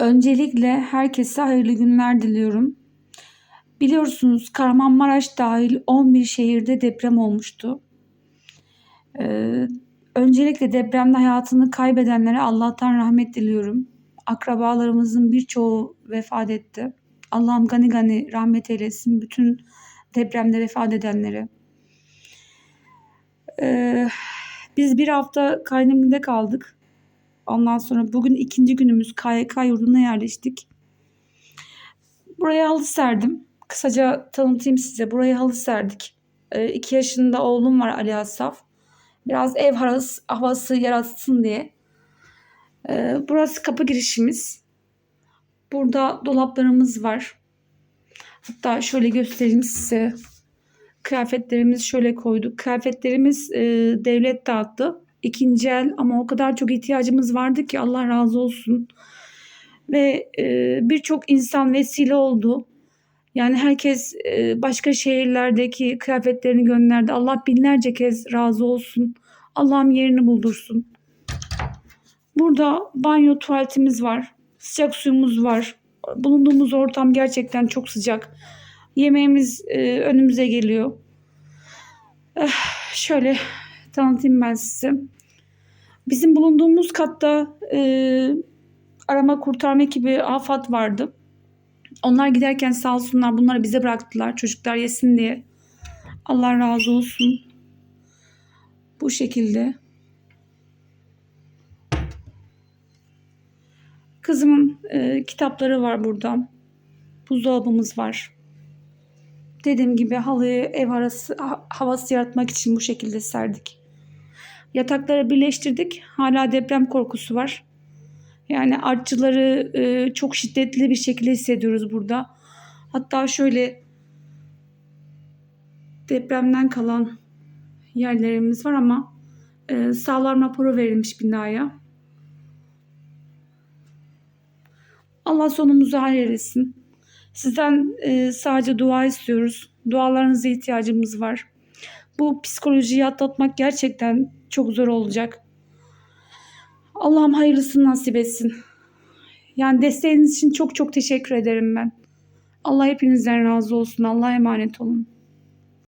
Öncelikle herkese hayırlı günler diliyorum. Biliyorsunuz Kahramanmaraş dahil 11 şehirde deprem olmuştu. Ee, öncelikle depremde hayatını kaybedenlere Allah'tan rahmet diliyorum. Akrabalarımızın birçoğu vefat etti. Allah'ım gani gani rahmet eylesin bütün depremde vefat edenlere. Ee, biz bir hafta Kaynımgil'de kaldık. Ondan sonra bugün ikinci günümüz KYK yurduna yerleştik. Buraya halı serdim. Kısaca tanıtayım size. Buraya halı serdik. Ee, iki yaşında oğlum var Ali Asaf. Biraz ev havası, havası yaratsın diye. Ee, burası kapı girişimiz. Burada dolaplarımız var. Hatta şöyle göstereyim size. Kıyafetlerimizi şöyle koyduk. Kıyafetlerimiz e, devlet dağıttı. İkinci el ama o kadar çok ihtiyacımız vardı ki Allah razı olsun. Ve e, birçok insan vesile oldu. Yani herkes e, başka şehirlerdeki kıyafetlerini gönderdi. Allah binlerce kez razı olsun. Allah'ım yerini buldursun. Burada banyo tuvaletimiz var. Sıcak suyumuz var. Bulunduğumuz ortam gerçekten çok sıcak. Yemeğimiz e, önümüze geliyor. Eh, şöyle tanıtayım ben size. Bizim bulunduğumuz katta e, arama kurtarma ekibi AFAD vardı. Onlar giderken sağ olsunlar bunları bize bıraktılar çocuklar yesin diye. Allah razı olsun. Bu şekilde. Kızımın e, kitapları var burada. Buzdolabımız var. Dediğim gibi halıyı ev arası ha- havası yaratmak için bu şekilde serdik. Yatakları birleştirdik. Hala deprem korkusu var. Yani artçıları e, çok şiddetli bir şekilde hissediyoruz burada. Hatta şöyle depremden kalan yerlerimiz var ama e, sağlam raporu verilmiş binaya. Allah sonumuzu hayretsin. Sizden e, sadece dua istiyoruz. Dualarınıza ihtiyacımız var. Bu psikolojiyi atlatmak gerçekten çok zor olacak. Allah'ım hayırlısını nasip etsin. Yani desteğiniz için çok çok teşekkür ederim ben. Allah hepinizden razı olsun. Allah'a emanet olun.